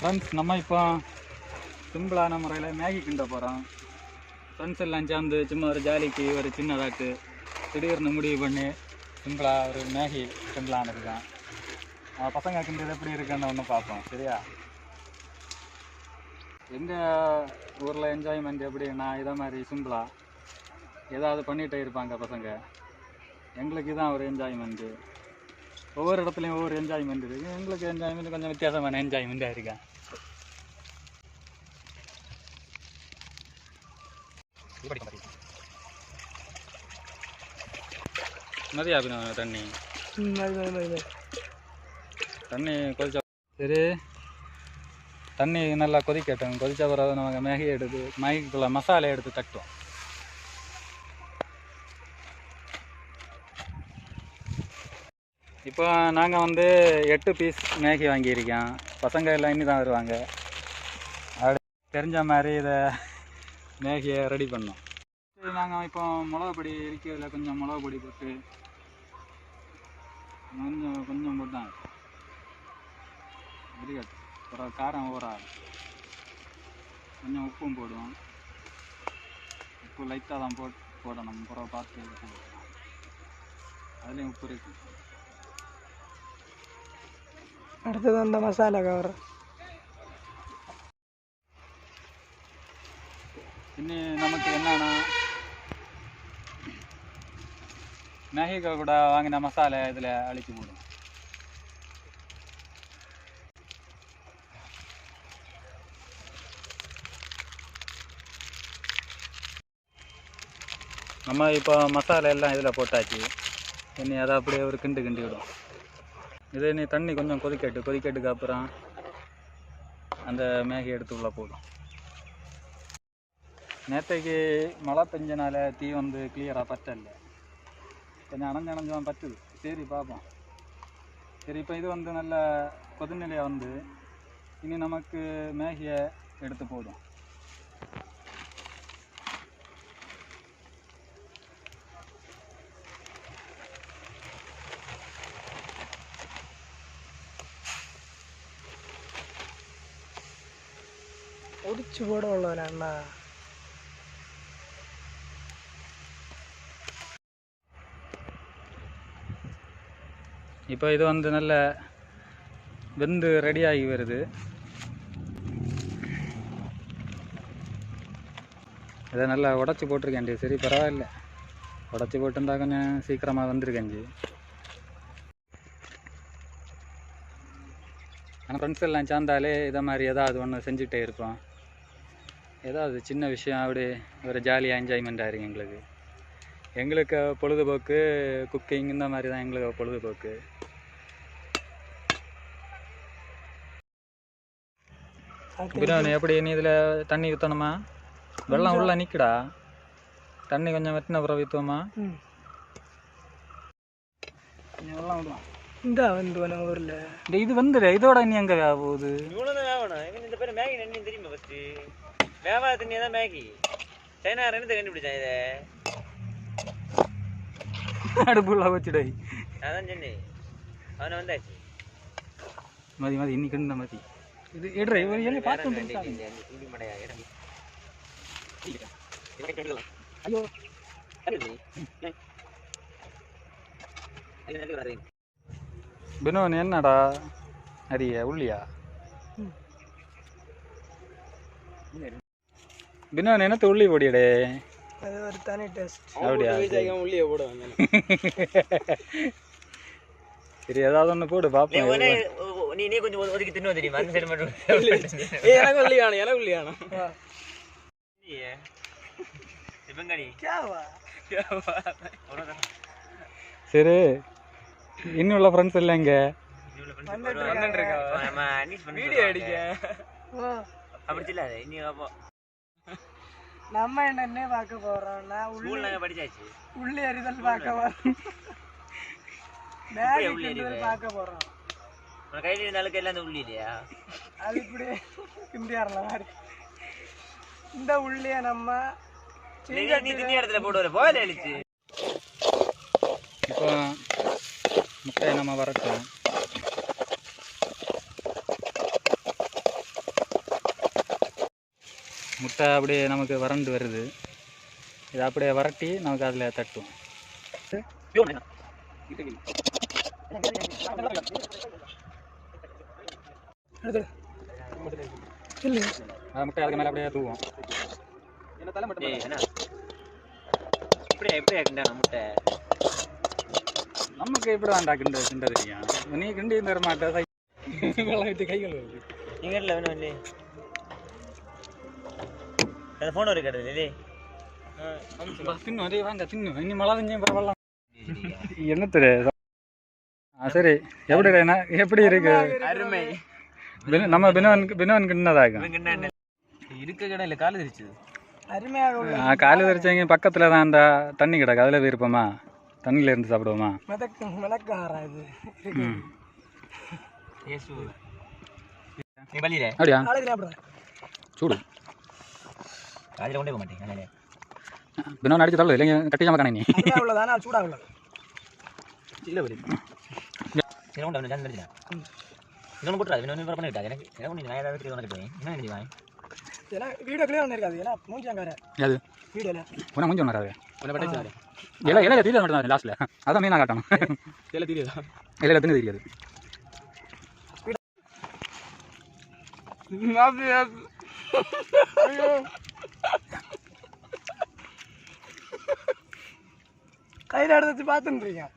Friends நம்ம இப்போ சிம்பிளான முறையில் மேகி கிண்ட போகிறோம் ஃப்ரெண்ட்ஸ் எல்லாம் சேர்ந்து சும்மா ஒரு ஜாலிக்கு ஒரு சின்னதாட்டு திடீர்னு முடிவு பண்ணி சிம்பிளாக ஒரு மேகி கிண்டலான்னு இருக்கேன் பசங்க கிண்டது எப்படி இருக்குன்னு ஒன்று பார்ப்போம். சரியா? எங்கள் ஊரில் என்ஜாய்மெண்ட் எப்படின்னா இதை மாதிரி சிம்பிளாக ஏதாவது பண்ணிகிட்டே இருப்பாங்க பசங்க. எங்களுக்கு இதான் ஒரு என்ஜாய்மெண்ட்டு ஒவ்வொரு இடத்துலையும் ஒவ்வொரு என்ஜாய்மெண்ட் இருக்குது எங்களுக்கு என்ஜாய்மெண்ட் கொஞ்சம் வித்தியாசமான என்ஜாய்மெண்ட்டாக இருக்கேன் மதியா தண்ணி. தண்ணி கொதிச்சா சரி. தண்ணி நல்லா கொதிக்கட்டும். கொதிச்ச பிறகு நமக்கு மேகி எடுத்து மேகிக்குள்ள மசாலா எடுத்து தட்டுவோம். இப்போ நாங்கள் வந்து எட்டு பீஸ் மேகி வாங்கியிருக்கோம். பசங்க எல்லாம் இனி தான் வருவாங்க. அப்படி தெரிஞ்ச மாதிரி இதை மேகியை ரெடி பண்ணோம். நாங்கள் இப்போ மிளகு பொடி இருக்கிறதுல கொஞ்சம் மிளகு பொடி போட்டு கொஞ்சம் கொஞ்சம் போட்டாங்க தான் அப்புறம் காரம் ஊறாது கொஞ்சம் உப்பும் போடுவோம். உப்பு லைட்டாக தான் போட் போடணும். அப்புறம் பார்த்து அதுலேயும் உப்பு இருக்குது அடுத்தது அந்த மசாலா கவர் இனி நமக்கு என்னன்னா மேகிக்கா கூட வாங்கின மசாலா இதில் அழிச்சு போடும் நம்ம இப்போ மசாலா எல்லாம் இதில் போட்டாச்சு இனி அதை அப்படியே ஒரு கிண்டு கிண்டி விடும் இது நீ தண்ணி கொஞ்சம் கொதிக்கட்டு கொதிக்கட்டுக்கு அப்புறம் அந்த மேகி எடுத்து உள்ள போடும் நேற்றைக்கு மழை பெஞ்சனால தீ வந்து கிளியராக பற்றல. கொஞ்சம் அணைஞ்சு அணைஞ்சு தான் பற்றுது. சரி பார்ப்போம் சரி இப்போ இது வந்து நல்ல கொதிநிலையாக வந்து இனி நமக்கு மேகியை எடுத்து போதும். ഒടിച്ചു പോടെ ഉള്ളവനാ இப்போ இது வந்து நல்ல வெந்து ரெடியாகி வருது இதை நல்லா உடச்சி போட்டிருக்கேன்டி சரி பரவாயில்ல உடச்சி போட்டிருந்தா கொஞ்சம் சீக்கிரமாக வந்திருக்கேஞ்சி ஆனால் ஃப்ரெண்ட்ஸ் எல்லாம் சேர்ந்தாலே இதை மாதிரி ஏதாவது ஒன்று செஞ்சுட்டே இருப்போம் ஏதாவது சின்ன விஷயம் அப்படி ஒரு ஜாலியாக என்ஜாய்மெண்ட்டாக இருக்கு எங்களுக்கு. எங்களுக்கு பொழுதுபோக்கு குக்கிங் இந்த மாதிரி தான் எங்களுக்கு பொழுதுபோக்கு. பிரியாணி எப்படி? நீ இதில் தண்ணி ஊற்றணுமா வெள்ளம் உள்ள நிற்குடா தண்ணி கொஞ்சம் வெட்டின பிறகு ஊற்றுவோமா வெள்ளம் விடுவோம் இந்த வந்து ஊர்ல. இந்த இது வந்துடு. இதோட இனி எங்கே போகுது? இந்த பேர் மேகி தெரியுமா ஃபர்ஸ்ட் வேவாத தண்ணி தான் மேகி? சைனா ரெண்டு கண்டுபிடிச்சான் இதை. அடுப்புள்ள வச்சுடை. அதான் சொன்னேன். அவனை வந்தாச்சு. மதி மதி இன்னைக்கு இருந்த மதி. இது எடுற இவர் எங்கே பார்த்து மடையா ஐயோ. பினோன் என்னடா? அரிய உள்ளியா? பினோன் என்னத்த உள்ளி பொடியடே அது ஒரு தனி டேஸ்ட். அப்படியா உள்ளே போடுவாங்க சரி ஏதாவது ஒன்று போடு பார்ப்போம் நீ நீ கொஞ்சம் ஒது- ஒதுக்கி தின்னு தெரியுமா அந்த சைடு மட்டும் எனக்கு உள்ளியான எனக்கு கேவா சரி. இன்னும் உள்ள ஃப்ரெண்ட்ஸ் இல்லை இங்கே வீடியோ அடிக்க. அப்படி இல்ல இனி அப்போ நம்ம என்னன்னே பார்க்க போறோம்னா உள்ளி படிச்சாச்சு. உள்ளி எறிதல் பார்க்க போறோம். கிண்டுதல் பார்க்க போறோம். கையில இருந்த அளவுக்கு எல்லாம் அந்த உள்ளி இல்லையா? அது இப்படி கிண்டியாரல மாதிரி இந்த உள்ளிய நம்ம நீ இடத்துல போட்டு வர? போயில எழுச்சு இப்போ முட்டையை நம்ம வரட்டும் முட்டை அப்படியே நமக்கு வறண்டு வருது. இதை அப்படியே வரட்டி நமக்கு அதில் அது முட்டை அதுக்கு மேலே அப்படியே தூவும். நமக்கு எப்படி வேண்டா கிண்ட கிண்ட தெரியும். நீ கிண்டி தர மாட்டே விட்டு கைகள் இல்லை வேணும் இல்லை இனி மழை தஞ்சே பரவாயில்ல. என்ன தெரியாது ஆ சரி. எப்படி எப்படி இருக்கு? அருமை. நம்ம பினவன் பினவன் கிண்ணதாகும் இருக்க கடை இல்லை காலு தெரிச்சுது. அருமையாக காலு தெரிச்சவங்க பக்கத்தில் தான் அந்த தண்ணி கிடக்கு. அதில் விருப்பமா தண்ணியில் இருந்து சாப்பிடுவோமா? அப்படியா? சூடு. காலையில் கொண்டே போக மாட்டேன். பினவன் அடிச்சு தள்ளு இல்லைங்க கட்டிக்காம காணி நீ. நான் சூடாக உள்ளது இல்லை ஒரு சரி உண்டா ஜான் தெரிஞ்சா இன்னொன்று போட்டுறாது இன்னொன்று பண்ணிவிட்டா எனக்கு எனக்கு ஒன்று நான் ஏதாவது உனக்கு என்ன வாங்க ஏன்னா வீடியோ கிளியர் ஒன்று இருக்காது. ஏன்னா மூஞ்சாங்கார அது வீடியோவில் உன மூஞ்சி ஒன்று வராது. உன்னை பட்டு இலை இலையில தெரியாது மட்டும் தான் லாஸ்ட்டில் அதான் மீனாக காட்டணும். இல்லை தெரியுதா? இலையில தின்னு தெரியாது. கையில் எடுத்து வச்சு இருக்கேன்